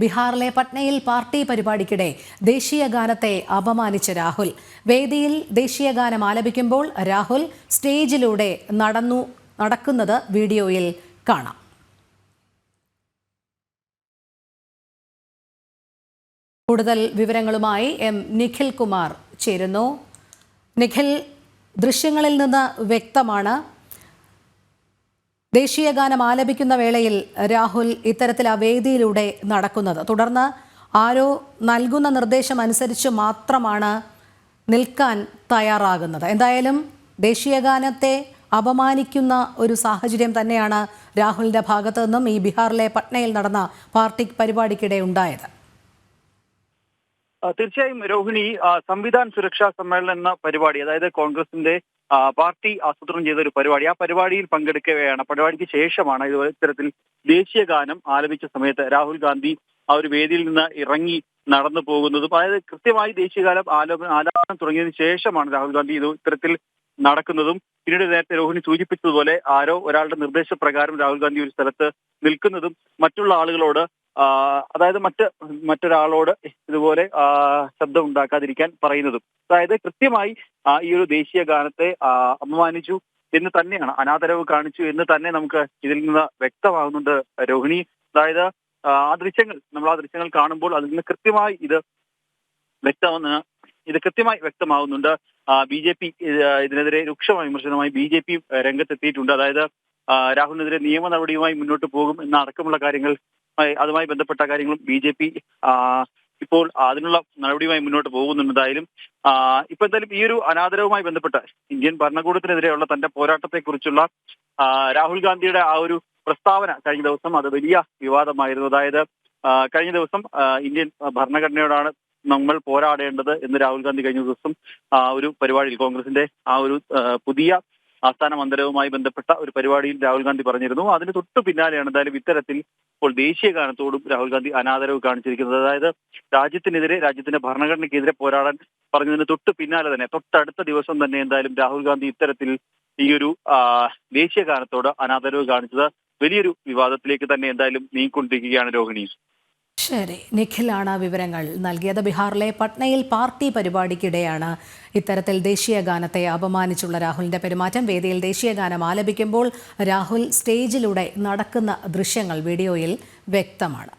ബീഹാറിലെ പട്നയിൽ പാർട്ടി പരിപാടിക്കിടെ ദേശീയ ഗാനത്തെ അപമാനിച്ച രാഹുൽ. വേദിയിൽ ദേശീയ ഗാനം ആലപിക്കുമ്പോൾ രാഹുൽ സ്റ്റേജിലൂടെ നടന്നു നടക്കുന്നത് വീഡിയോയിൽ കാണാം. കൂടുതൽ വിവരങ്ങളുമായി എം നിഖിൽ കുമാർ ചേരുന്നു. നിഖിൽ ദൃശ്യങ്ങളിൽ നിന്ന് വ്യക്തമാണ് ദേശീയ ഗാനം ആലപിക്കുന്ന വേളയിൽ രാഹുൽ ഇത്തരത്തിൽ ആ വേദിയിലൂടെ നടക്കുന്നത്. തുടർന്ന് ആരോ നൽകുന്ന നിർദ്ദേശം അനുസരിച്ച് മാത്രമാണ് നിൽക്കാൻ തയ്യാറാകുന്നത്. എന്തായാലും ദേശീയ ഗാനത്തെ അപമാനിക്കുന്ന ഒരു സാഹചര്യം തന്നെയാണ് രാഹുലിന്റെ ഭാഗത്തു നിന്നും ഈ ബീഹാറിലെ പട്നയിൽ നടന്ന പാർട്ടി പരിപാടിക്കിടെ ഉണ്ടായത്. തീർച്ചയായും രോഹിണി സംവിധാൻ സുരക്ഷാ സമ്മേളനം എന്ന പരിപാടി അതായത് കോൺഗ്രസിന്റെ പാർട്ടി ആസൂത്രണം ചെയ്ത ഒരു പരിപാടി. ആ പരിപാടിയിൽ പങ്കെടുക്കുകയാണ് പരിപാടിക്ക് ശേഷമാണ് ഇതുപോലെ ഇത്തരത്തിൽ ദേശീയ ഗാനം ആലപിച്ച സമയത്ത് രാഹുൽ ഗാന്ധി ആ ഒരു വേദിയിൽ നിന്ന് ഇറങ്ങി നടന്നു പോകുന്നതും. അതായത് കൃത്യമായി ദേശീയഗാനം ആലോപന ആലാപനം തുടങ്ങിയതിനു ശേഷമാണ് രാഹുൽ ഗാന്ധി ഇത് ഇത്തരത്തിൽ നടക്കുന്നതും. പിന്നീട് നേരത്തെ രോഹിണി സൂചിപ്പിച്ചതുപോലെ ആരോ ഒരാളുടെ നിർദ്ദേശപ്രകാരം രാഹുൽ ഗാന്ധി ഒരു സ്ഥലത്ത് നിൽക്കുന്നതും മറ്റുള്ള ആളുകളോട് അതായത് മറ്റ് മറ്റൊരാളോട് ഇതുപോലെ ശബ്ദം ഉണ്ടാക്കാതിരിക്കാൻ പറയുന്നതും. അതായത് കൃത്യമായി ഈ ഒരു ദേശീയ ഗാനത്തെ അപമാനിച്ചു എന്ന് തന്നെയാണ് അനാദരവ് കാണിച്ചു എന്ന് തന്നെ നമുക്ക് ഇതിൽ നിന്ന് വ്യക്തമാകുന്നുണ്ട് രോഹിണി. അതായത് ആ ദൃശ്യങ്ങൾ നമ്മൾ ആ ദൃശ്യങ്ങൾ കാണുമ്പോൾ അതിൽ നിന്ന് കൃത്യമായി ഇത് വ്യക്തമെന്ന് ഇത് കൃത്യമായി വ്യക്തമാവുന്നുണ്ട്. ബി ജെ പി ഇതിനെതിരെ രൂക്ഷമായ വിമർശനമായി ബി ജെ പി രംഗത്തെത്തിയിട്ടുണ്ട്. അതായത് രാഹുലിനെതിരെ നിയമ നടപടിയുമായി മുന്നോട്ട് പോകും എന്ന അടക്കമുള്ള കാര്യങ്ങൾ അതുമായി ബന്ധപ്പെട്ട കാര്യങ്ങളും ബി ജെ പി ഇപ്പോൾ അതിനുള്ള നടപടിയുമായി മുന്നോട്ട് പോകുന്നുണ്ട്. എന്തായാലും ആ, ഇപ്പൊ എന്തായാലും ഈ ഒരു അനാദരവുമായി ബന്ധപ്പെട്ട ഇന്ത്യൻ ഭരണകൂടത്തിനെതിരെയുള്ള തന്റെ പോരാട്ടത്തെക്കുറിച്ചുള്ള രാഹുൽ ഗാന്ധിയുടെ ആ ഒരു പ്രസ്താവന കഴിഞ്ഞ ദിവസം അത് വലിയ വിവാദമായിരുന്നു. അതായത് കഴിഞ്ഞ ദിവസം ഇന്ത്യൻ ഭരണഘടനയോടാണ് നമ്മൾ പോരാടേണ്ടത് എന്ന് രാഹുൽ ഗാന്ധി കഴിഞ്ഞ ദിവസം ഒരു പരിപാടിയിൽ കോൺഗ്രസിന്റെ ആ ഒരു പുതിയ ആസ്ഥാന മന്ദിരവുമായി ബന്ധപ്പെട്ട ഒരു പരിപാടിയിൽ രാഹുൽ ഗാന്ധി പറഞ്ഞിരുന്നു. അതിന് തൊട്ടു പിന്നാലെയാണ് എന്തായാലും ഇത്തരത്തിൽ ഇപ്പോൾ ദേശീയ ഗാനത്തോടും രാഹുൽ ഗാന്ധി അനാദരവ് കാണിച്ചിരിക്കുന്നത്. അതായത് രാജ്യത്തിനെതിരെ രാജ്യത്തിന്റെ ഭരണഘടനയ്ക്കെതിരെ പോരാടാൻ പറഞ്ഞതിന് തൊട്ട് പിന്നാലെ തന്നെ തൊട്ടടുത്ത ദിവസം തന്നെ എന്തായാലും രാഹുൽ ഗാന്ധി ഇത്തരത്തിൽ ഈ ഒരു ദേശീയ ഗാനത്തോട് അനാദരവ് കാണിച്ചത് വലിയൊരു വിവാദത്തിലേക്ക് തന്നെ എന്തായാലും നീങ്ങിക്കൊണ്ടിരിക്കുകയാണ് രോഹിണി. ശരി. നിഖിലാണ് വിവരങ്ങൾ. നൽകിയത് ബീഹാറിലെ പട്നയിൽ പാർട്ടി പരിപാടിക്കിടെയാണ്. ഇത്തരത്തിൽ ദേശീയ ഗാനത്തെ അപമാനിച്ചുള്ള രാഹുലിന്റെ പെരുമാറ്റം. വേദിയിൽ ദേശീയ ഗാനം ആലപിക്കുമ്പോൾ രാഹുൽ സ്റ്റേജിലൂടെ നടക്കുന്ന ദൃശ്യങ്ങൾ വീഡിയോയിൽ വ്യക്തമാണ്.